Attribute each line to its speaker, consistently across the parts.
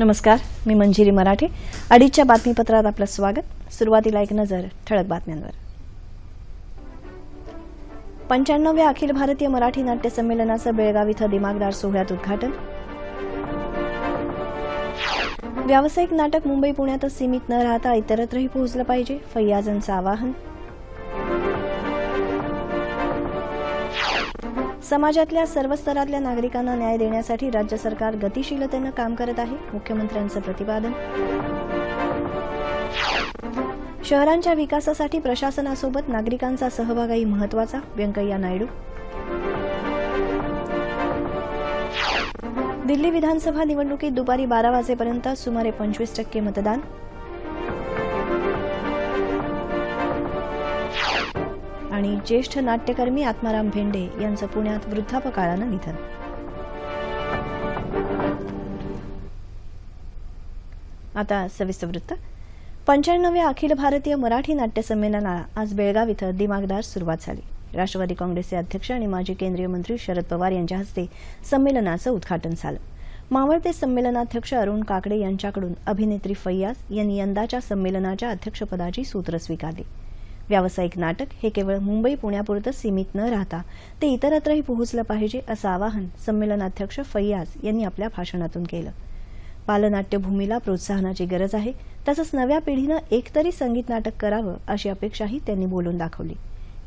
Speaker 1: नमस्कार मी मंजिरी मराठे अडीचच्या बातमीपत्रात आपलं स्वागत सुरुवातीला एक नजर ठळक बातम्यांवर पंच्याण्णव्या अखिल भारतीय मराठी नाट्य संमेलनाचं बेळगाव इथं दिमागदार सोहळ्यात उद्घाटन व्यावसायिक नाटक मुंबई पुण्यातच सीमित न राहता इतरत्रही पोहोचलं पाहिजे फैयाजांचं आवाहन समाजातल्या सर्व स्तरातल्या नागरिकांना न्याय देण्यासाठी राज्य सरकार गतिशीलतेनं काम करत आहे मुख्यमंत्र्यांचं प्रतिपादन शहरांच्या विकासासाठी प्रशासनासोबत नागरिकांचा सहभागही महत्वाचा व्यंकय्या नायडू दिल्ली विधानसभा निवडणुकीत दुपारी बारा वाजेपर्यंत सुमारे पंचवीस टक्के मतदान आणि ज्येष्ठ नाट्यकर्मी आत्माराम भेंडे यांचं पुण्यात वृद्धापकाळानं निधन आता सविस्तर वृत्त पंच्याण्णव्या अखिल भारतीय मराठी नाट्य संमेलनाला आज बेळगाव इथं दिमागदार सुरुवात झाली राष्ट्रवादी काँग्रेसचे अध्यक्ष आणि माजी केंद्रीय मंत्री शरद पवार यांच्या हस्ते संमेलनाचं उद्घाटन झालं मावळते संमेलनाध्यक्ष अरुण काकडे यांच्याकडून अभिनेत्री फैयाज यांनी यंदाच्या संमेलनाच्या अध्यक्षपदाची सूत्र स्वीकारली व्यावसायिक नाटक हे केवळ मुंबई पुण्यापुरतं सीमित न राहता ते इतरत्रही पोहोचलं पाहिजे असं आवाहन संमेलनाध्यक्ष फैयाज यांनी आपल्या भाषणातून केलं बालनाट्यभूमीला प्रोत्साहनाची गरज आहे तसंच नव्या पिढीनं एकतरी संगीत नाटक करावं अशी अपेक्षाही त्यांनी बोलून दाखवली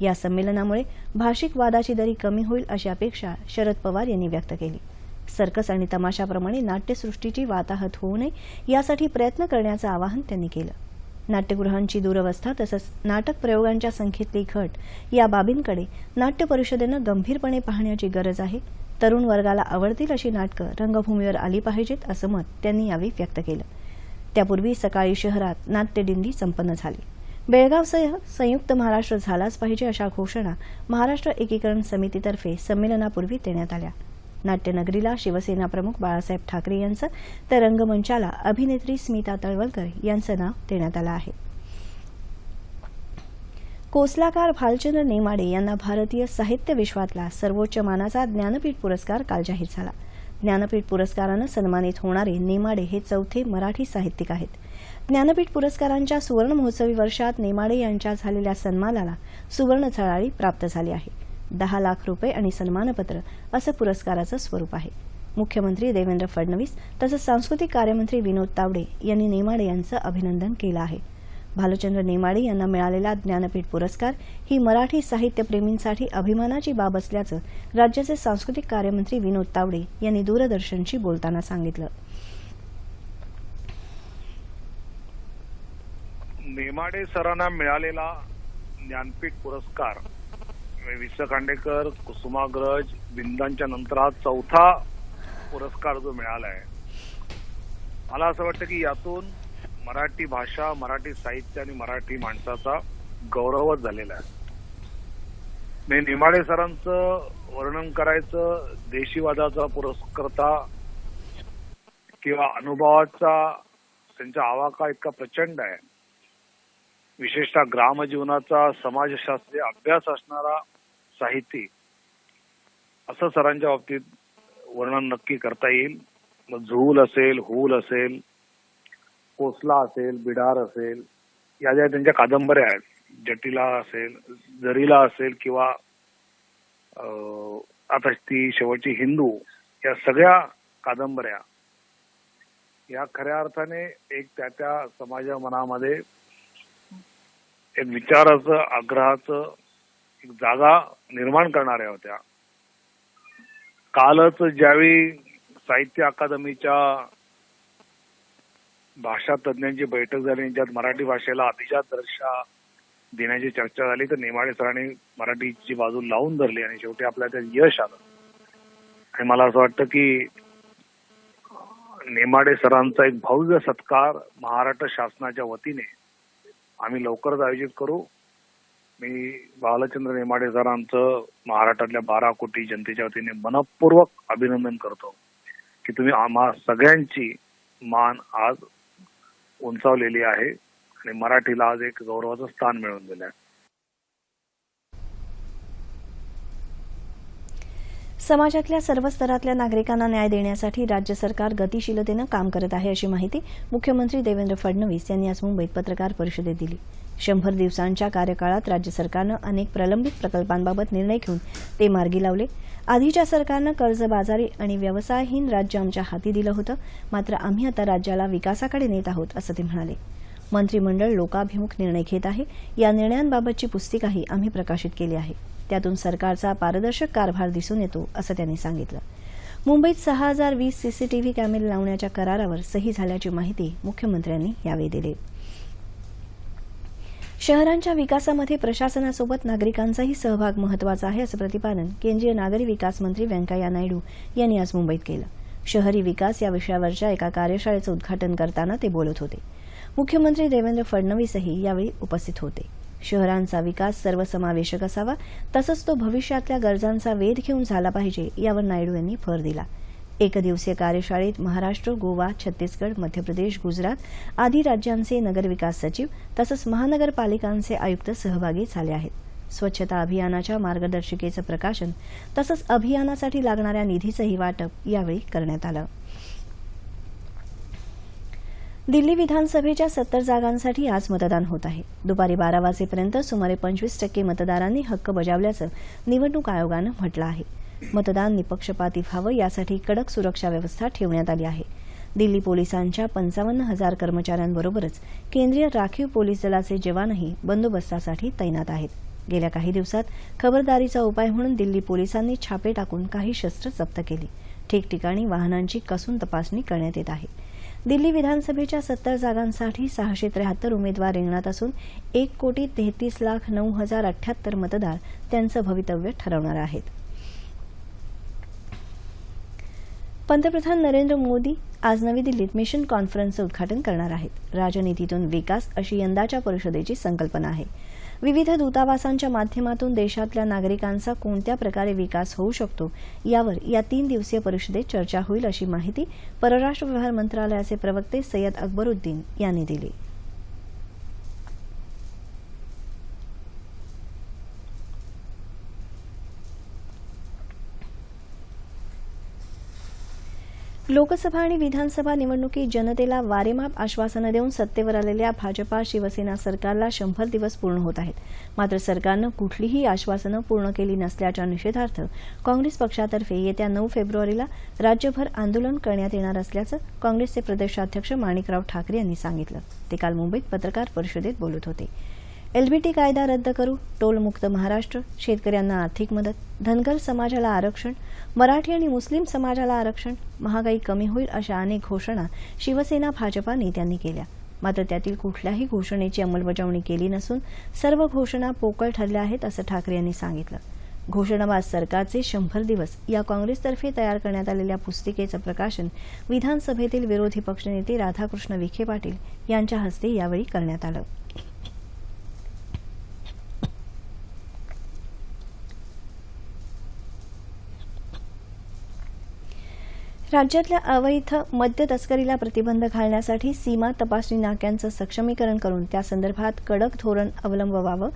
Speaker 1: या संमेलनामुळे भाषिक वादाची दरी कमी होईल अशी अपेक्षा शरद पवार यांनी व्यक्त केली सर्कस आणि तमाशाप्रमाणे नाट्यसृष्टीची वाताहत होऊ नये यासाठी प्रयत्न करण्याचं आवाहन त्यांनी केलं नाट्यगृहांची दुरवस्था तसंच नाटक प्रयोगांच्या संख्येतली घट या बाबींकडे नाट्य परिषदेनं गंभीरपणे पाहण्याची गरज आहे तरुण वर्गाला आवडतील अशी नाटकं रंगभूमीवर आली पाहिजेत असं मत त्यांनी यावेळी व्यक्त केलं त्यापूर्वी सकाळी शहरात नाट्यदिंडी संपन्न झाली बेळगावसह संयुक्त महाराष्ट्र झालाच पाहिजे अशा घोषणा महाराष्ट्र एकीकरण समितीतर्फे संमेलनापूर्वी देण्यात आल्या नाट्यनगरीला शिवसेना प्रमुख बाळासाहेब ठाकरे यांचं तर रंगमंचाला अभिनेत्री स्मिता तळवलकर यांचं नाव देण्यात आलं आहे कोसलाकार भालचंद्र नेमाडे यांना भारतीय साहित्य विश्वातला सर्वोच्च मानाचा ज्ञानपीठ पुरस्कार काल जाहीर झाला ज्ञानपीठ पुरस्कारानं सन्मानित होणारे नेमाडे हे चौथे मराठी साहित्यिक आहेत ज्ञानपीठ पुरस्कारांच्या सुवर्ण महोत्सवी वर्षात नेमाडे यांच्या झालेल्या सन्मानाला सुवर्ण झळाळी प्राप्त झाली आहे दहा लाख रुपये आणि सन्मानपत्र असं पुरस्काराचं स्वरूप आहे मुख्यमंत्री देवेंद्र फडणवीस तसंच सांस्कृतिक कार्यमंत्री विनोद तावडे यांनी नेमाडे यांचं अभिनंदन केलं आहे भालचंद्र नेमाडे यांना मिळालेला ज्ञानपीठ पुरस्कार ही मराठी साहित्यप्रेमींसाठी अभिमानाची बाब असल्याचं राज्याचे सांस्कृतिक कार्यमंत्री विनोद तावडे यांनी दूरदर्शनशी बोलताना सांगितलं
Speaker 2: नेमाडे सरांना मिळालेला ज्ञानपीठ पुरस्कार विश्व खांडेकर कुसुमाग्रज बिंदांच्या नंतर हा चौथा पुरस्कार जो आहे मला असं वाटतं की यातून मराठी भाषा मराठी साहित्य आणि मराठी माणसाचा गौरवच झालेला आहे मी निमाडे सरांचं वर्णन करायचं देशीवादाचा पुरस्कर्ता किंवा अनुभवाचा त्यांचा आवाका इतका प्रचंड आहे विशेषतः ग्रामजीवनाचा समाजशास्त्रीय अभ्यास असणारा साहित्यिक असं सरांच्या बाबतीत वर्णन नक्की करता येईल मग झूल असेल हूल असेल कोसला असेल बिडार असेल या ज्या त्यांच्या कादंबऱ्या आहेत जटिला असेल जरीला असेल किंवा आता ती शेवटची हिंदू या सगळ्या कादंबऱ्या या खऱ्या अर्थाने एक त्या त्या समाजा मनामध्ये एक विचाराचं आग्रहाचं एक जागा निर्माण करणाऱ्या होत्या कालच ज्यावेळी साहित्य अकादमीच्या भाषा तज्ज्ञांची बैठक झाली ज्यात मराठी भाषेला अतिशात दर्शा देण्याची चर्चा झाली तर नेमाडे सरांनी मराठीची बाजू लावून धरली आणि शेवटी आपल्या त्यात यश आलं आणि मला असं वाटतं की नेमाडे सरांचा एक भव्य सत्कार महाराष्ट्र शासनाच्या वतीने आम्ही लवकरच आयोजित करू मी बालचंद्र नेमाडे सर महाराष्ट्रातल्या बारा कोटी जनतेच्या वतीने मनपूर्वक अभिनंदन करतो की तुम्ही आम्हा सगळ्यांची मान आज उंचावलेली आहे आणि मराठीला आज एक गौरवाचं स्थान मिळवून दिलं आहे
Speaker 1: समाजातल्या सर्व स्तरातल्या नागरिकांना न्याय देण्यासाठी राज्य सरकार गतिशीलतेनं काम करत आहे अशी माहिती मुख्यमंत्री देवेंद्र फडणवीस यांनी आज मुंबईत पत्रकार परिषदेत दिली शंभर दिवसांच्या कार्यकाळात राज्य सरकारनं अनेक प्रलंबित प्रकल्पांबाबत निर्णय घेऊन ते मार्गी लावले आधीच्या सरकारनं कर्जबाजारी आणि व्यवसायहीन राज्य आमच्या हाती दिलं होतं मात्र आम्ही आता राज्याला विकासाकडे नेत आहोत असं ते म्हणाले मंत्रिमंडळ लोकाभिमुख निर्णय घेत आहे या निर्णयांबाबतची पुस्तिकाही आम्ही प्रकाशित केली आहे त्यातून सरकारचा पारदर्शक कारभार दिसून येतो असं त्यांनी सांगितलं मुंबईत सहा हजार वीस सीसीटीव्ही कॅमेरे लावण्याच्या करारावर सही झाल्याची माहिती मुख्यमंत्र्यांनी यावेळी दिली शहरांच्या विकासामध्ये प्रशासनासोबत नागरिकांचाही सहभाग महत्वाचा आहे असं प्रतिपादन केंद्रीय नागरी विकास मंत्री व्यंकय्या नायडू यांनी आज मुंबईत केलं शहरी विकास या विषयावरच्या एका कार्यशाळेचं उद्घाटन करताना ते बोलत होते मुख्यमंत्री देवेंद्र फडणवीसही यावेळी उपस्थित होते शहरांचा विकास सर्वसमावेशक असावा तसंच तो भविष्यातल्या गरजांचा वेध घेऊन झाला पाहिजे यावर नायडू यांनी भर दिला एकदिवसीय कार्यशाळेत महाराष्ट्र गोवा छत्तीसगड मध्य प्रदेश गुजरात आदी राज्यांचे नगरविकास सचिव तसंच महानगरपालिकांचे आयुक्त सहभागी झाले आहेत स्वच्छता अभियानाच्या मार्गदर्शिकेचं प्रकाशन तसंच अभियानासाठी लागणाऱ्या निधीचंही वाटप यावेळी करण्यात आलं दिल्ली विधानसभेच्या सत्तर जागांसाठी आज मतदान होत आहे दुपारी बारा वाजेपर्यंत सुमारे पंचवीस टक्के मतदारांनी हक्क बजावल्याचं निवडणूक आयोगानं म्हटलं आहे मतदान निपक्षपाती व्हावं यासाठी कडक सुरक्षा व्यवस्था ठेवण्यात आली आहे दिल्ली पोलिसांच्या पंचावन्न हजार कर्मचाऱ्यांबरोबरच केंद्रीय राखीव पोलीस दलाचे जवानही बंदोबस्तासाठी तैनात आहेत गेल्या काही दिवसात खबरदारीचा उपाय म्हणून दिल्ली पोलिसांनी छापे टाकून काही शस्त्र जप्त केली ठिकठिकाणी वाहनांची कसून तपासणी करण्यात येत आहे दिल्ली विधानसभेच्या सत्तर जागांसाठी सहाशे त्र्याहत्तर उमेदवार रिंगणात असून एक कोटी तेहतीस लाख नऊ हजार अठ्याहत्तर मतदार त्यांचं भवितव्य ठरवणार आहेत पंतप्रधान नरेंद्र मोदी आज नवी दिल्लीत मिशन कॉन्फरन्सचं उद्घाटन करणार आहेत राजनितीतून विकास अशी यंदाच्या परिषदेची संकल्पना आहे विविध दूतावासांच्या माध्यमातून देशातल्या नागरिकांचा कोणत्या प्रकारे विकास होऊ शकतो यावर या तीन दिवसीय परिषदेत चर्चा होईल अशी माहिती परराष्ट्र व्यवहार मंत्रालयाचे प्रवक्ते सय्यद अकबरुद्दीन यांनी दिली लोकसभा आणि विधानसभा निवडणुकीत जनतेला वारेमाप आश्वासनं देऊन सत्तेवर आलेल्या भाजपा शिवसेना सरकारला शंभर दिवस पूर्ण होत आहेत मात्र सरकारनं कुठलीही आश्वासनं पूर्ण केली नसल्याच्या निषेधार्थ काँग्रेस पक्षातर्फे येत्या नऊ फेब्रुवारीला राज्यभर आंदोलन करण्यात येणार असल्याचं काँग्रेसचे प्रदेशाध्यक्ष माणिकराव ठाकरे यांनी सांगितलं ते काल मुंबईत पत्रकार परिषदेत बोलत होते एलबीटी कायदा रद्द करू टोलमुक्त महाराष्ट्र शेतकऱ्यांना आर्थिक मदत धनगर समाजाला आरक्षण मराठी आणि मुस्लिम समाजाला आरक्षण महागाई कमी होईल अशा अनेक घोषणा शिवसेना भाजपा नेत्यांनी केल्या मात्र त्यातील कुठल्याही घोषणेची अंमलबजावणी केली नसून सर्व घोषणा पोकळ ठरल्या आहेत असं ठाकरे यांनी सांगितलं घोषणाबाद सरकारचे शंभर दिवस या काँग्रेसतर्फे तयार करण्यात आलेल्या पुस्तिकेचं प्रकाशन विधानसभेतील विरोधी पक्षनेते राधाकृष्ण विखे पाटील यांच्या हस्ते यावेळी करण्यात आलं राज्यातल्या अवैध मद्य तस्करीला प्रतिबंध घालण्यासाठी सीमा तपासणी नाक्यांचं सक्षमीकरण करून त्यासंदर्भात कडक धोरण अवलंबवावं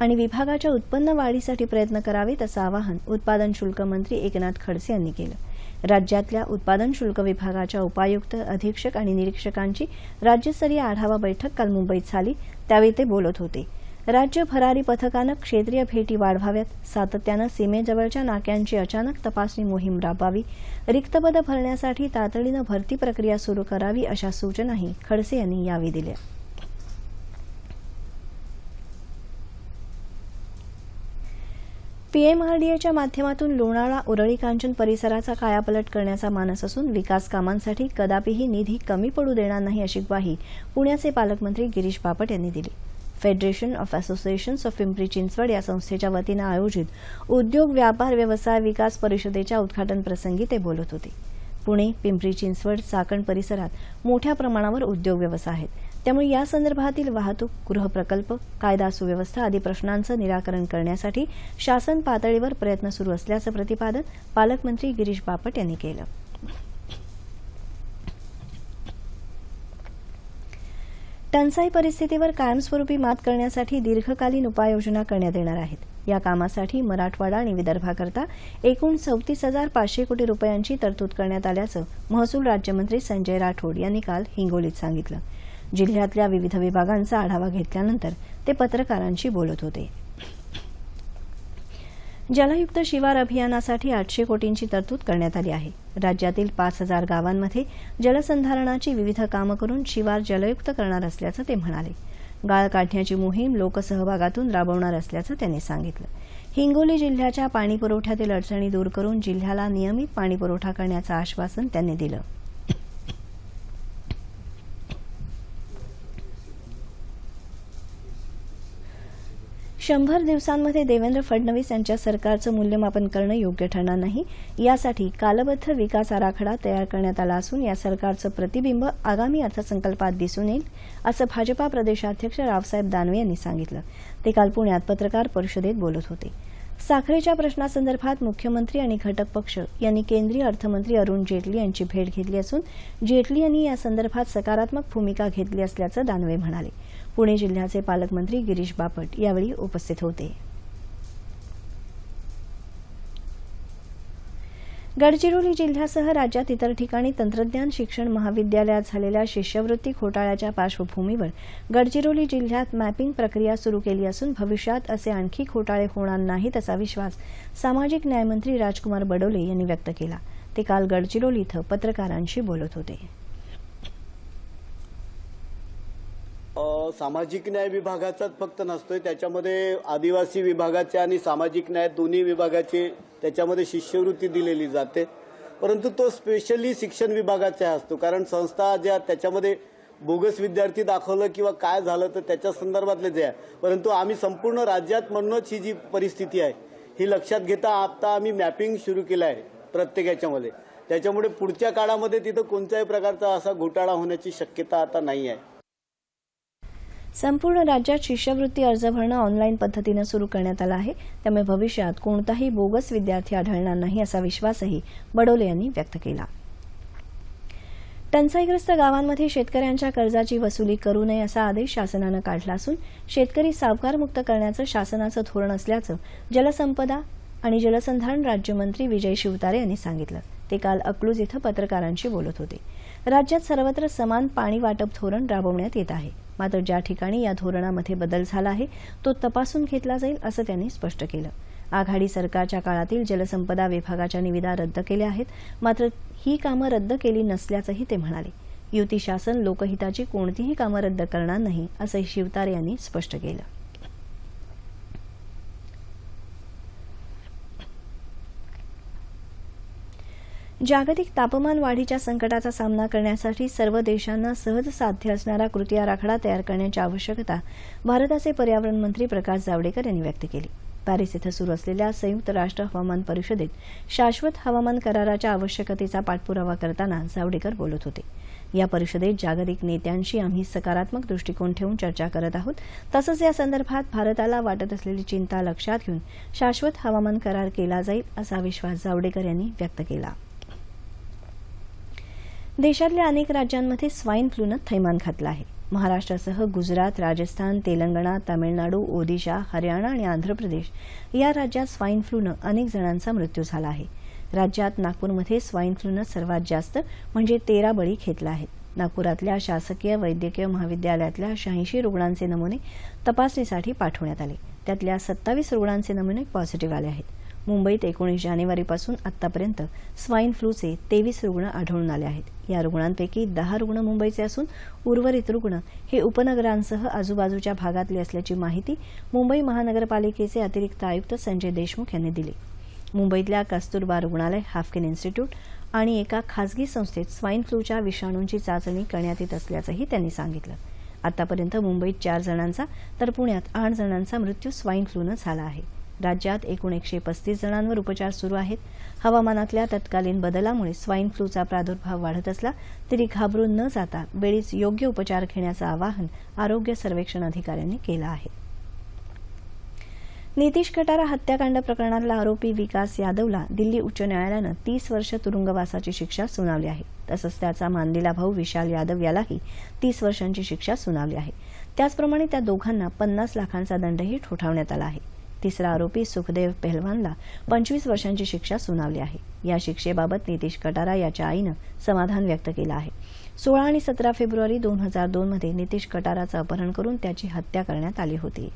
Speaker 1: आणि विभागाच्या उत्पन्न वाढीसाठी प्रयत्न करावेत असं आवाहन उत्पादन शुल्क मंत्री एकनाथ खडसे यांनी केलं राज्यातल्या उत्पादन शुल्क विभागाच्या उपायुक्त अधीक्षक आणि निरीक्षकांची राज्यस्तरीय आढावा बैठक काल मुंबईत झाली त्यावेळी ते बोलत होते राज्य भरारी पथकानं क्षेत्रीय भेटी वाढवाव्यात सातत्यानं सीमेजवळच्या नाक्यांची अचानक तपासणी मोहीम राबवावी रिक्तपद भरण्यासाठी तातडीनं भरती प्रक्रिया सुरू करावी अशा सूचनाही खडसे यांनी यावेळी दिल्या पीएमआरडीएच्या माध्यमातून लोणाळा उरळी कांचन परिसराचा कायापलट करण्याचा मानस असून विकास कामांसाठी कदापिही निधी कमी पडू देणार नाही अशी ग्वाही पुण्याचे पालकमंत्री गिरीश बापट यांनी दिली federation of associations of Pimpri Chinchwad या संस्थेच्या वतीनं आयोजित उद्योग व्यापार व्यवसाय विकास परिषदेच्या उद्घाटन प्रसंगी ते बोलत होते पुणे पिंपरी चिंचवड चाकण परिसरात मोठ्या प्रमाणावर उद्योग व्यवसाय आहेत त्यामुळे या संदर्भातील वाहतूक गृहप्रकल्प कायदा सुव्यवस्था आदी प्रश्नांचं निराकरण करण्यासाठी शासन पातळीवर प्रयत्न सुरू असल्याचं प्रतिपादन पालकमंत्री गिरीश बापट यांनी केलं टंचाई परिस्थितीवर कायमस्वरूपी मात करण्यासाठी दीर्घकालीन उपाययोजना करण्यात येणार आहेत या कामासाठी मराठवाडा आणि विदर्भाकरता एकूण चौतीस हजार पाचशे कोटी रुपयांची तरतूद करण्यात आल्याचं महसूल राज्यमंत्री संजय राठोड यांनी काल हिंगोलीत सांगितलं जिल्ह्यातल्या विविध विभागांचा आढावा घेतल्यानंतर ते पत्रकारांशी बोलत होते जलयुक्त शिवार अभियानासाठी आठशे कोटींची तरतूद करण्यात आली आहे राज्यातील पाच हजार गावांमध्ये जलसंधारणाची विविध कामं करून शिवार जलयुक्त करणार असल्याचं ते म्हणाले गाळ काढण्याची मोहीम लोकसहभागातून राबवणार असल्याचं त्यांनी सांगितलं हिंगोली जिल्ह्याच्या पाणीपुरवठ्यातील अडचणी दूर करून जिल्ह्याला नियमित पाणीपुरवठा करण्याचं आश्वासन त्यांनी दिलं शंभर दिवसांमध्ये देवेंद्र फडणवीस यांच्या सरकारचं मूल्यमापन करणं योग्य ठरणार नाही यासाठी कालबद्ध विकास आराखडा तयार करण्यात आला असून या सरकारचं प्रतिबिंब आगामी अर्थसंकल्पात दिसून येईल असं भाजपा प्रदेशाध्यक्ष रावसाहेब दानवे यांनी सांगितलं ते काल पुण्यात पत्रकार परिषदेत बोलत होते साखरेच्या प्रश्नासंदर्भात मुख्यमंत्री आणि घटक पक्ष यांनी केंद्रीय अर्थमंत्री अरुण जेटली यांची भेट घेतली असून जेटली यांनी यासंदर्भात सकारात्मक भूमिका घेतली असल्याचं दानवे म्हणाले पुणे जिल्ह्याचे पालकमंत्री गिरीश बापट यावेळी उपस्थित होते गडचिरोली जिल्ह्यासह राज्यात इतर ठिकाणी तंत्रज्ञान शिक्षण महाविद्यालयात झालेल्या शिष्यवृत्ती घोटाळ्याच्या पार्श्वभूमीवर गडचिरोली जिल्ह्यात मॅपिंग प्रक्रिया सुरू केली असून भविष्यात असे आणखी घोटाळे होणार नाहीत असा विश्वास सामाजिक न्यायमंत्री राजकुमार बडोले यांनी व्यक्त केला ते काल गडचिरोली इथं पत्रकारांशी बोलत होते
Speaker 3: सामाजिक न्याय विभागाचाच फक्त नसतोय त्याच्यामध्ये आदिवासी विभागाचे आणि सामाजिक न्याय दोन्ही विभागाचे त्याच्यामध्ये शिष्यवृत्ती दिलेली जाते परंतु तो स्पेशली शिक्षण विभागाचा असतो कारण संस्था ज्या त्याच्यामध्ये बोगस विद्यार्थी दाखवलं किंवा काय झालं तर त्याच्या संदर्भातले जे आहे परंतु आम्ही संपूर्ण राज्यात म्हणूनच ही जी परिस्थिती आहे ही लक्षात घेता आता आम्ही मॅपिंग सुरू केलं आहे प्रत्येक याच्यामध्ये त्याच्यामुळे पुढच्या काळामध्ये तिथं कोणत्याही प्रकारचा असा घोटाळा होण्याची शक्यता आता नाही आहे
Speaker 1: संपूर्ण राज्यात शिष्यवृत्ती अर्ज भरणं ऑनलाईन पद्धतीनं सुरू करण्यात आलं आहे त्यामुळे भविष्यात कोणताही बोगस विद्यार्थी आढळणार नाही असा विश्वासही बडोले यांनी व्यक्त केला टंचाईग्रस्त गावांमध्ये शेतकऱ्यांच्या कर्जाची वसुली करू नये असा आदेश शासनानं काढला असून शेतकरी सावकारमुक्त करण्याचं शासनाचं धोरण असल्याचं जलसंपदा आणि जलसंधारण राज्यमंत्री विजय शिवतारे यांनी सांगितलं ते काल अकलूज इथं पत्रकारांशी बोलत होते राज्यात सर्वत्र समान पाणी वाटप धोरण राबवण्यात येत आहे मात्र ज्या ठिकाणी या धोरणामध्ये बदल झाला आहे तो तपासून घेतला जाईल असं त्यांनी स्पष्ट केलं आघाडी सरकारच्या काळातील जलसंपदा विभागाच्या निविदा रद्द केल्या आहेत मात्र ही कामं रद्द केली नसल्याचंही ते म्हणाले युती शासन लोकहिताची कोणतीही कामं रद्द करणार नाही असंही शिवतारे यांनी स्पष्ट केलं जागतिक तापमान वाढीच्या संकटाचा सामना करण्यासाठी सर्व देशांना सहज साध्य असणारा कृती आराखडा तयार करण्याची आवश्यकता भारताचे पर्यावरण मंत्री प्रकाश जावडेकर यांनी व्यक्त केली पॅरिस इथं सुरू असलेल्या संयुक्त राष्ट्र हवामान परिषदेत शाश्वत हवामान कराराच्या आवश्यकतेचा पाठपुरावा करताना जावडेकर बोलत होते या परिषदेत जागतिक नेत्यांशी आम्ही सकारात्मक दृष्टिकोन ठेवून चर्चा करत आहोत तसंच या संदर्भात भारताला वाटत असलेली चिंता लक्षात घेऊन शाश्वत हवामान करार केला जाईल असा विश्वास जावडेकर यांनी व्यक्त केला देशातल्या अनेक राज्यांमध्ये स्वाईन फ्लूनं थैमान घातलं आहे महाराष्ट्रासह गुजरात राजस्थान तेलंगणा तामिळनाडू ओदिशा हरियाणा आणि आंध्र प्रदेश या राज्यात स्वाईन फ्लूनं अनेक जणांचा मृत्यू झाला आहे राज्यात नागपूरमध्ये स्वाईन फ्लूनं सर्वात जास्त म्हणजे तेरा बळी घेतला आहे नागपुरातल्या शासकीय वैद्यकीय महाविद्यालयातल्या शहाऐंशी रुग्णांचे नमुने तपासणीसाठी पाठवण्यात आले त्यातल्या सत्तावीस रुग्णांचे नमुने पॉझिटिव्ह आले आहेत मुंबईत एकोणीस जानेवारीपासून आतापर्यंत स्वाईन फ्लूचे तेवीस रुग्ण आढळून आले आहेत या रुग्णांपैकी दहा रुग्ण मुंबईचे असून उर्वरित रुग्ण हे उपनगरांसह आजूबाजूच्या भागातले असल्याची माहिती मुंबई महानगरपालिकेचे अतिरिक्त आयुक्त संजय देशमुख यांनी दिली मुंबईतल्या कस्तुरबा रुग्णालय हाफकिन इन्स्टिट्यूट आणि एका खासगी संस्थेत स्वाईन फ्लूच्या विषाणूंची चाचणी करण्यात येत असल्याचंही त्यांनी सांगितलं आतापर्यंत मुंबईत चार जणांचा तर पुण्यात आठ जणांचा मृत्यू स्वाईन फ्लूनं झाला आहे राज्यात एकूण एकशे पस्तीस जणांवर उपचार सुरू आहेत हवामानातल्या तत्कालीन बदलामुळे स्वाईन फ्लूचा प्रादुर्भाव वाढत असला तरी घाबरून न जाता वेळीच योग्य उपचार घेण्याचं आवाहन आरोग्य सर्वेक्षण अधिकाऱ्यांनी केलं आहे नितीश कटारा हत्याकांड प्रकरणातला आरोपी विकास यादवला दिल्ली उच्च न्यायालयानं तीस वर्ष तुरुंगवासाची शिक्षा सुनावली आहे तसंच त्याचा मानलेला भाऊ विशाल यादव यालाही तीस वर्षांची शिक्षा सुनावली आहे त्याचप्रमाणे त्या दोघांना पन्नास लाखांचा दंडही ठोठावण्यात आला आहे तिसरा आरोपी सुखदेव पेहलवानला पंचवीस वर्षांची शिक्षा सुनावली आहे या शिक्षेबाबत नितीश कटारा याच्या आईनं समाधान व्यक्त केलं आहे सोळा आणि सतरा फेब्रुवारी दोन हजार दोनमध्ये नितीश कटाराचं अपहरण करून त्याची हत्या करण्यात आली होती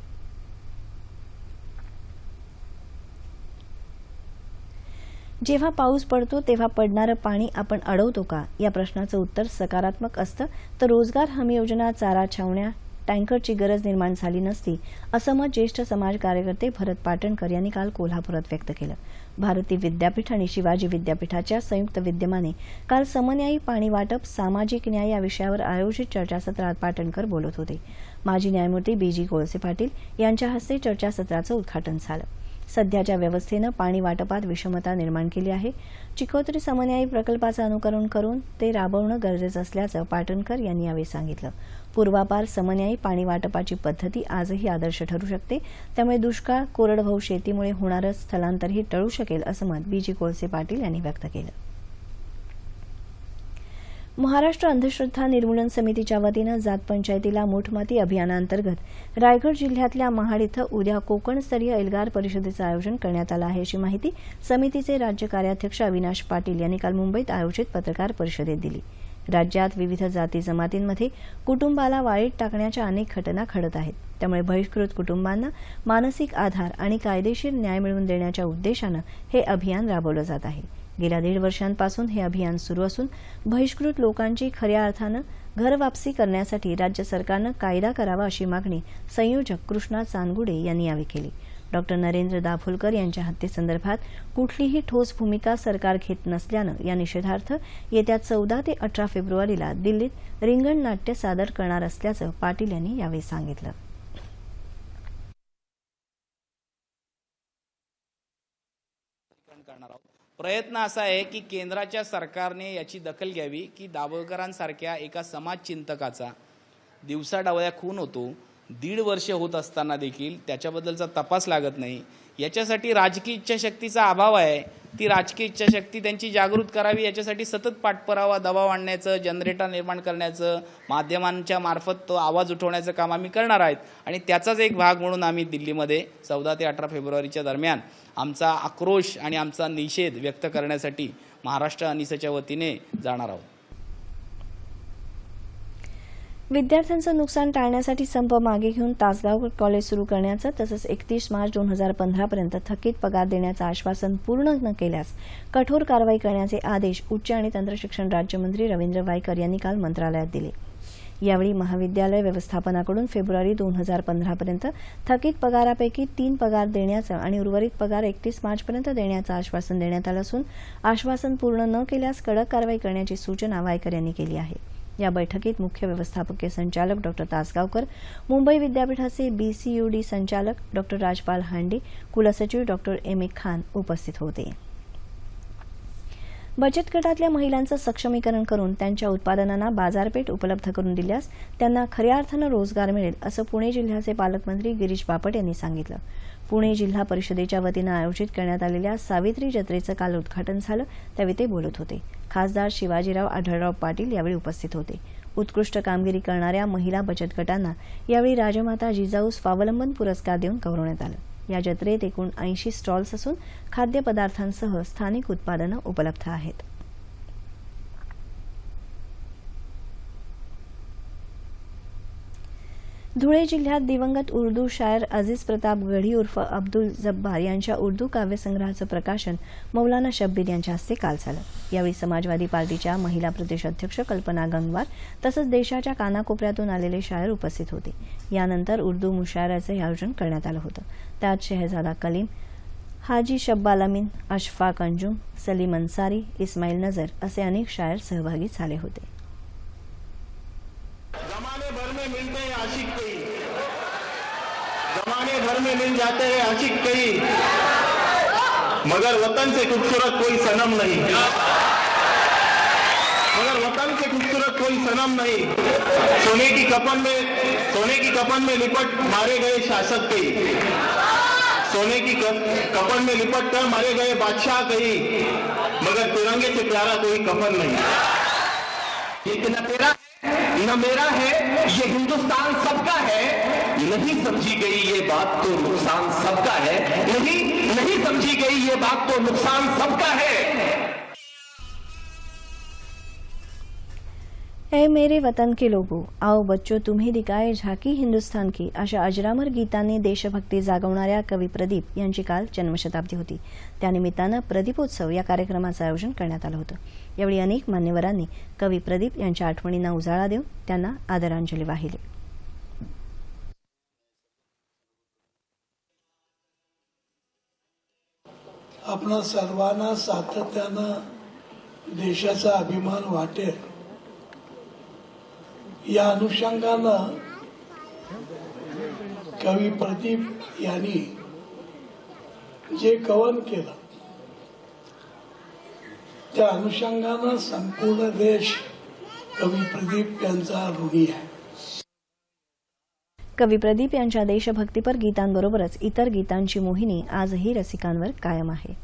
Speaker 1: जेव्हा पाऊस पडतो तेव्हा पडणारं पाणी आपण अडवतो का या प्रश्नाचं उत्तर सकारात्मक असतं तर रोजगार हमी योजना चारा छावण्या टँकरची गरज निर्माण झाली नसती असं मत ज्येष्ठ समाज कार्यकर्ते भरत पाटणकर यांनी काल कोल्हापुरात व्यक्त केलं भारती विद्यापीठ आणि शिवाजी विद्यापीठाच्या संयुक्त विद्यमाने काल समन्यायी पाणी वाटप सामाजिक न्याय या विषयावर आयोजित चर्चासत्रात पाटणकर बोलत होते माजी न्यायमूर्ती बी जी कोळसे पाटील यांच्या हस्ते चर्चासत्राचं उद्घाटन झालं सध्याच्या व्यवस्थेनं पाणी वाटपात विषमता निर्माण केली आहे चिकोत्री समन्यायी प्रकल्पाचं अनुकरण करून ते राबवणं गरजेचं असल्याचं पाटणकर यांनी यावेळी सांगितलं पूर्वापार समन्यायी पाणी वाटपाची पद्धती आजही आदर्श ठरू शकते त्यामुळे दुष्काळ कोरडभाऊ शेतीमुळे होणारं स्थलांतरही टळू शकेल असं मत बीजी कोळसे पाटील यांनी व्यक्त केलं महाराष्ट्र अंधश्रद्धा निर्मूलन समितीच्या वतीनं जात पंचायतीला मोठमाती अभियानांतर्गत रायगड जिल्ह्यातल्या महाड इथं उद्या कोकणस्तरीय एल्गार परिषदेचं आयोजन करण्यात आलं आहे अशी माहिती समितीचे राज्य कार्याध्यक्ष अविनाश पाटील यांनी काल मुंबईत आयोजित पत्रकार परिषदेत दिली राज्यात विविध जाती जमातींमध्ये कुटुंबाला वाईट टाकण्याच्या अनेक घटना घडत आहेत त्यामुळे बहिष्कृत कुटुंबांना मानसिक आधार आणि कायदेशीर न्याय मिळवून देण्याच्या उद्देशानं हे अभियान राबवलं जात आहे गेल्या दीड वर्षांपासून हे अभियान सुरू असून बहिष्कृत लोकांची खऱ्या अर्थानं घरवापसी करण्यासाठी राज्य सरकारनं कायदा करावा अशी मागणी संयोजक कृष्णा चानगुडे यांनी यावेळी केली डॉक्टर नरेंद्र दाभोलकर यांच्या हत्येसंदर्भात कुठलीही ठोस भूमिका सरकार घेत नसल्यानं या निषेधार्थ येत्या चौदा ते अठरा फेब्रुवारीला दिल्लीत रिंगण नाट्य सादर करणार असल्याचं पाटील यांनी यावेळी सांगितलं
Speaker 4: प्रयत्न असा आहे की केंद्राच्या सरकारने याची दखल घ्यावी की दाभोलकरांसारख्या एका समाजचिंतकाचा दिवसा डावळ्या खून होतो दीड वर्ष होत असताना देखील त्याच्याबद्दलचा तपास लागत नाही याच्यासाठी राजकीय इच्छाशक्तीचा अभाव आहे ती राजकीय इच्छाशक्ती त्यांची जागृत करावी याच्यासाठी सतत पाठपुरावा दबाव आणण्याचं जनरेटर निर्माण करण्याचं माध्यमांच्या मार्फत तो आवाज उठवण्याचं काम आम्ही करणार आहेत आणि त्याचाच एक भाग म्हणून आम्ही दिल्लीमध्ये चौदा ते अठरा फेब्रुवारीच्या दरम्यान आमचा आक्रोश आणि आमचा निषेध व्यक्त करण्यासाठी महाराष्ट्र अनिसाच्या वतीने जाणार आहोत
Speaker 1: विद्यार्थ्यांचं नुकसान टाळण्यासाठी संप मागे घेऊन तासगाव कॉलेज सुरू करण्याचं तसंच एकतीस मार्च दोन हजार पंधरापर्यंत थकीत पगार देण्याचं आश्वासन पूर्ण न केल्यास कठोर कारवाई करण्याचे आदेश उच्च आणि तंत्रशिक्षण राज्यमंत्री रवींद्र वायकर यांनी काल मंत्रालयात दिले यावेळी महाविद्यालय व्यवस्थापनाकडून फेब्रुवारी दोन हजार पंधरापर्यंत थकीत पगारापैकी तीन पगार देण्याचं आणि उर्वरित पगार एकतीस मार्चपर्यंत देण्याचं आश्वासन देण्यात आलं असून आश्वासन पूर्ण न केल्यास कडक कारवाई करण्याची सूचना वायकर यांनी केली आहे या बैठकीत मुख्य व्यवस्थापकीय संचालक डॉ तासगावकर मुंबई विद्यापीठाचे बीसीयूडी संचालक डॉ राजपाल हांडे कुलसचिव डॉ एम ए खान उपस्थित होते बचत गटातल्या महिलांचं सक्षमीकरण करून त्यांच्या उत्पादनांना बाजारपेठ उपलब्ध करून दिल्यास त्यांना खऱ्या अर्थानं रोजगार मिळेल असं पुणे जिल्ह्याचे पालकमंत्री गिरीश बापट यांनी सांगितलं पुणे जिल्हा परिषदेच्या वतीनं आयोजित करण्यात आलेल्या सावित्री जत्रेचं काल उद्घाटन झालं त्यावेळी ते बोलत होते खासदार शिवाजीराव आढळराव पाटील यावेळी उपस्थित होते उत्कृष्ट कामगिरी करणाऱ्या महिला बचत गटांना यावेळी राजमाता जिजाऊ स्वावलंबन पुरस्कार देऊन गौरवण्यात आलं या जत्रेत एकूण ऐंशी स्टॉल्स असून खाद्यपदार्थांसह स्थानिक उत्पादनं उपलब्ध आहेत धुळे जिल्ह्यात दिवंगत उर्दू शायर अजीज प्रताप गढी उर्फ अब्दुल जब्बार यांच्या उर्दू काव्यसंग्रहाचं प्रकाशन मौलाना शब्बीर यांच्या हस्ते काल झालं यावेळी समाजवादी पार्टीच्या महिला प्रदेशाध्यक्ष कल्पना गंगवार तसंच देशाच्या कानाकोपऱ्यातून आलेले शायर उपस्थित होते यानंतर उर्दू मुशायराचं आयोजन करण्यात आलं होतं त्यात शहजादा कलीम हाजी शब्बालामीन अशफाक अंजुम सलीम अन्सारी इस्माईल नजर असे अनेक शायर सहभागी झाले होते
Speaker 5: घर में मिल जाते हैं आशिक कई मगर वतन से खूबसूरत कोई सनम नहीं मगर वतन से खूबसूरत कोई सनम नहीं सोने की कपन में सोने की कपन में लिपट मारे गए शासक कई सोने की कपन में लिपट कर मारे गए बादशाह कई मगर तिरंगे से प्यारा कोई कपन नहीं ये न तेरा न मेरा है ये हिंदुस्तान सबका है नहीं समझी गई ये बात तो नुकसान सबका है नहीं नहीं समझी गई ये बात तो नुकसान सबका है
Speaker 1: ऐ मेरे वतन के लोगों आओ बच्चो तुम्ही दिकाय झाकी हिंदुस्थान की अशा अजरामर गीताने देशभक्ती जागवणाऱ्या कवी प्रदीप यांची काल जन्मशताब्दी होती त्यानिमित्तानं प्रदीपोत्सव या कार्यक्रमाचं आयोजन करण्यात आलं होतं यावेळी अनेक मान्यवरांनी कवी प्रदीप यांच्या आठवणींना उजाळा देऊन त्यांना आदरांजली वाहिली
Speaker 6: आपणा सर्वांना सातत्यानं देशाचा अभिमान वाटेल या अनुषंगानं कवी प्रदीप यांनी जे कवन केलं त्या अनुषंगानं संपूर्ण देश कवी प्रदीप यांचा ऋणी आहे
Speaker 1: कवी प्रदीप यांच्या देशभक्तीपर गीतांबरोबरच इतर गीतांची मोहिनी आजही रसिकांवर कायम आहे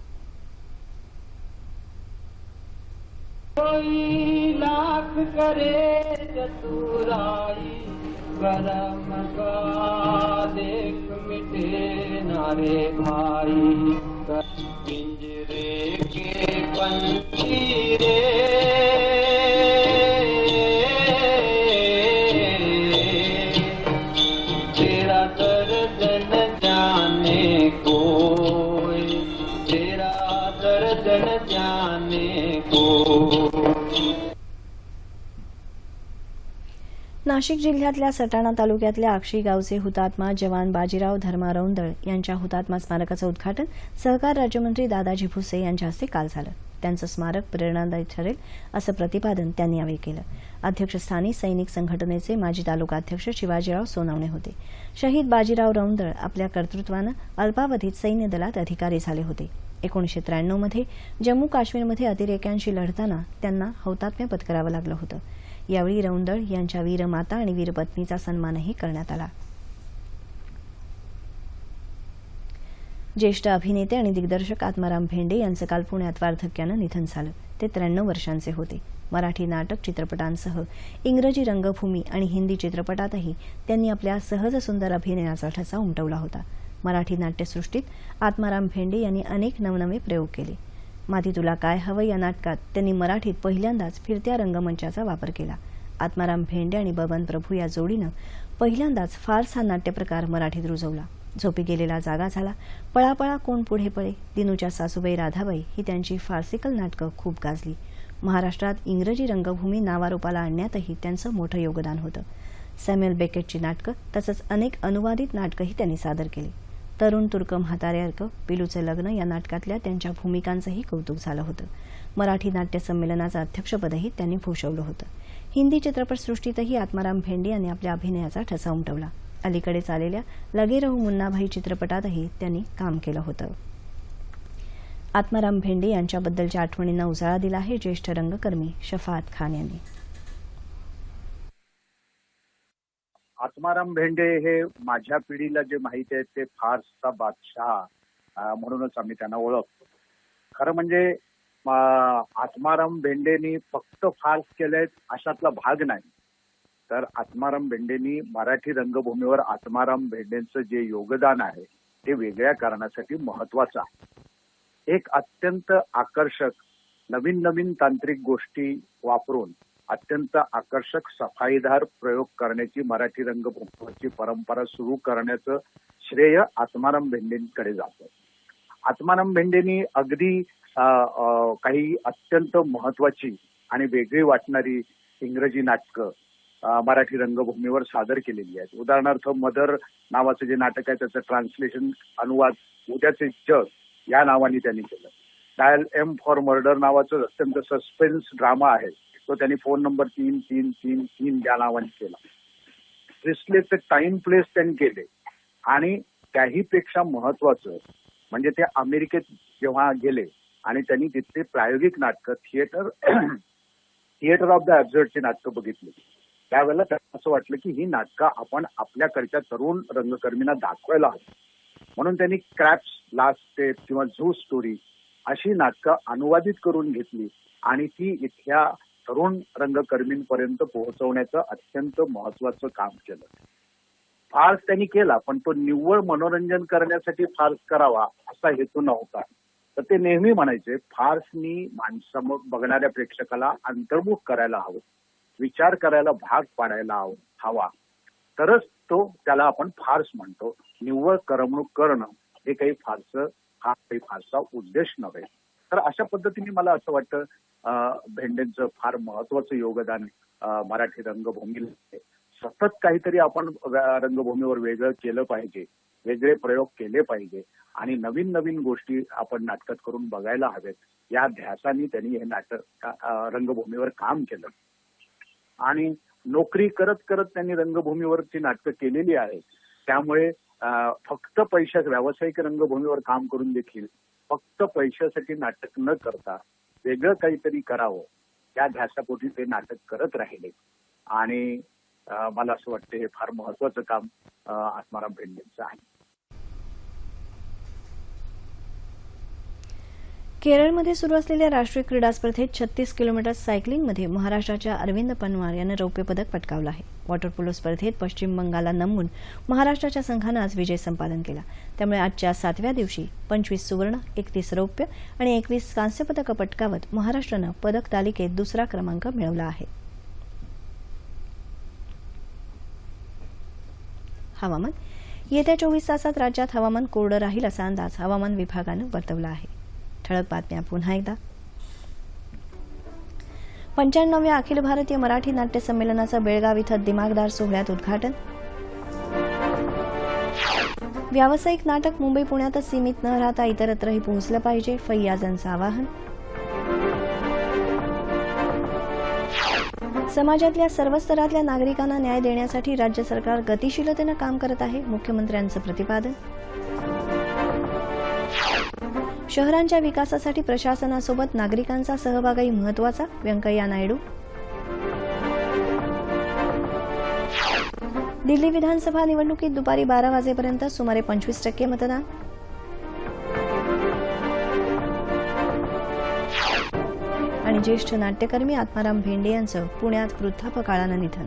Speaker 1: नाशिक जिल्ह्यातल्या सटाणा तालुक्यातल्या आक्षी गावचे हुतात्मा जवान बाजीराव धर्मारौंदळ यांच्या हुतात्मा स्मारकाचं उद्घाटन सहकार राज्यमंत्री दादाजी भुसे यांच्या हस्ते काल झालं त्यांचं स्मारक प्रेरणादायी ठरेल असं प्रतिपादन त्यांनी यावेळी केलं अध्यक्षस्थानी सैनिक संघटनेचे माजी तालुकाध्यक्ष शिवाजीराव सोनवणे होते शहीद बाजीराव रौंदळ आपल्या कर्तृत्वानं अल्पावधीत सैन्य दलात अधिकारी झाले होते एकोणीशे त्र्याण्णवमध्ये जम्मू काश्मीरमध्ये अतिरेक्यांशी लढताना त्यांना हौतात्म्य पत्करावं लागलं होतं यावेळी रौंदळ यांच्या वीरमाता आणि वीरपत्नीचा सन्मानही करण्यात आला ज्येष्ठ अभिनेते आणि दिग्दर्शक आत्माराम भेंडे यांचं काल पुण्यात वार्धक्यानं निधन झालं ते त्र्याण्णव वर्षांचे होते मराठी नाटक चित्रपटांसह इंग्रजी रंगभूमी आणि हिंदी चित्रपटातही त्यांनी आपल्या सहज सुंदर अभिनयाचा ठसा उमटवला होता मराठी नाट्यसृष्टीत आत्माराम भेंडे यांनी अनेक नवनवे प्रयोग केले माती तुला काय हवं या नाटकात त्यांनी मराठीत पहिल्यांदाच फिरत्या रंगमंचाचा वापर केला आत्माराम भेंडे आणि बबन प्रभू या जोडीनं पहिल्यांदाच फारसा नाट्यप्रकार मराठीत रुजवला झोपी गेलेला जागा झाला पळापळा कोण पुढे पळे दिनूच्या सासूबाई राधाबाई ही त्यांची फार्सिकल नाटकं खूप गाजली महाराष्ट्रात इंग्रजी रंगभूमी नावारोपाला आणण्यातही त्यांचं मोठं योगदान होतं सॅम्युअल बेकेटची नाटकं तसंच अनेक अनुवादित नाटकंही त्यांनी सादर केली तरुण तुर्क अर्क पिलूचे लग्न या नाटकातल्या त्यांच्या भूमिकांचंही कौतुक झालं होतं मराठी नाट्य संमेलनाचं अध्यक्षपदही त्यांनी भूषवलं होतं हिंदी चित्रपटसृष्टीतही आत्माराम भेंडी यांनी आपल्या अभिनयाचा ठसा उमटवला अलीकडेच आलेल्या लगे मुन्नाभाई चित्रपटातही त्यांनी काम केलं होतं आत्माराम भेंडे यांच्याबद्दलच्या आठवणींना उजाळा दिला आहे ज्येष्ठ रंगकर्मी शफात खान यांनी
Speaker 7: आत्माराम भेंडे हे माझ्या पिढीला जे माहिती आहे ते फारसा बादशाह म्हणूनच आम्ही त्यांना ओळखतो खरं म्हणजे आत्माराम भेंडेनी फक्त फार्स केले अशातला भाग नाही तर आत्माराम भेंडेनी मराठी रंगभूमीवर आत्माराम भेंडेंचं जे योगदान आहे ते वेगळ्या कारणासाठी महत्वाचं आहे एक अत्यंत आकर्षक नवीन नवीन तांत्रिक गोष्टी वापरून अत्यंत आकर्षक सफाईदार प्रयोग करण्याची मराठी रंगभूमीची परंपरा सुरू करण्याचं श्रेय आत्माराम भेंडेंकडे जातं आत्माराम भेंडेंनी अगदी काही अत्यंत महत्वाची आणि वेगळी वाटणारी इंग्रजी नाटकं मराठी रंगभूमीवर सादर केलेली आहेत उदाहरणार्थ मदर नावाचं जे नाटक आहे त्याचं ट्रान्सलेशन अनुवाद उद्याचे जग या नावाने त्यांनी केलं डायल एम फॉर मर्डर नावाचं अत्यंत सस्पेन्स ड्रामा आहे तो त्यांनी फोन नंबर तीन तीन तीन तीन या नावाने केला क्रिस्लेचे टाइम प्लेस त्यांनी केले आणि त्याही पेक्षा महत्वाचं म्हणजे ते अमेरिकेत जेव्हा गेले आणि त्यांनी तिथले प्रायोगिक नाटकं थिएटर थिएटर ऑफ द ऍबझर्टची नाटकं बघितली त्यावेळेला त्यांना असं वाटलं की ही नाटकं आपण आपल्याकडच्या तरुण रंगकर्मींना दाखवायला हवी म्हणून त्यांनी क्रॅप्स लास्ट स्टेप किंवा झू स्टोरी अशी नाटकं अनुवादित करून घेतली आणि ती इथल्या तरुण रंगकर्मींपर्यंत पोहोचवण्याचं अत्यंत महत्वाचं काम केलं फार्स त्यांनी केला पण तो निव्वळ मनोरंजन करण्यासाठी फार्स करावा असा हेतू नव्हता तर ते नेहमी म्हणायचे फार्सनी माणसामोर बघणाऱ्या प्रेक्षकाला अंतर्मुख करायला हवं विचार करायला भाग पाडायला हवा तरच तो त्याला आपण फार्स म्हणतो निव्वळ करमणूक करणं हे काही फारसं हा काही फारसा उद्देश नव्हे तर अशा पद्धतीने मला असं वाटतं भेंडेंचं फार महत्वाचं योगदान मराठी रंगभूमीला सतत काहीतरी आपण रंगभूमीवर वेगळं केलं पाहिजे वेगळे प्रयोग केले पाहिजे आणि नवीन नवीन गोष्टी आपण नाटकात करून बघायला हव्यात या ध्यासाने त्यांनी हे नाटक रंगभूमीवर काम केलं आणि नोकरी करत करत त्यांनी रंगभूमीवरची नाटकं केलेली आहेत त्यामुळे फक्त पैशा व्यावसायिक रंगभूमीवर काम करून देखील फक्त पैशासाठी नाटक न करता वेगळं काहीतरी करावं त्या ध्यासापोटी ते नाटक करत राहिले आणि मला असं वाटतं हे फार महत्वाचं काम आत्माराम भेंडेंचं आहे
Speaker 1: केरळमध्ये सुरू असलेल्या राष्ट्रीय क्रीडा स्पर्धेत छत्तीस किलोमीटर सायकलिंगमध्ये महाराष्ट्राच्या अरविंद पनवार यानं रौप्य पदक पटकावलं आहे वॉटर पोलो स्पर्धेत पश्चिम बंगालला नमवून महाराष्ट्राच्या संघानं आज विजय संपादन केला त्यामुळे आजच्या सातव्या दिवशी पंचवीस सुवर्ण एकतीस रौप्य आणि एकवीस कांस्य पटकावत महाराष्ट्रानं पदक तालिकेत दुसरा क्रमांक मिळवला आहे हवामान येत्या चोवीस तासात राज्यात हवामान कोरडं राहील असा अंदाज हवामान विभागानं वर्तवला आहे ठळक बातम्या पुन्हा एकदा पंच्याण्णव्या अखिल भारतीय मराठी नाट्य संमेलनाचं बेळगाव इथं दिमागदार सोहळ्यात उद्घाटन व्यावसायिक नाटक मुंबई पुण्यातच सीमित न राहता इतरत्रही पोहोचलं पाहिजे फैयाजांचं आवाहन समाजातल्या सर्व स्तरातल्या नागरिकांना न्याय देण्यासाठी राज्य सरकार गतिशीलतेनं काम करत आहे मुख्यमंत्र्यांचं प्रतिपादन शहरांच्या विकासासाठी प्रशासनासोबत नागरिकांचा सहभागही महत्वाचा व्यंकय्या नायडू दिल्ली विधानसभा निवडणुकीत दुपारी बारा वाजेपर्यंत सुमारे पंचवीस टक्के मतदान आणि ज्येष्ठ नाट्यकर्मी आत्माराम भेंडे यांचं पुण्यात वृद्धापकाळानं निधन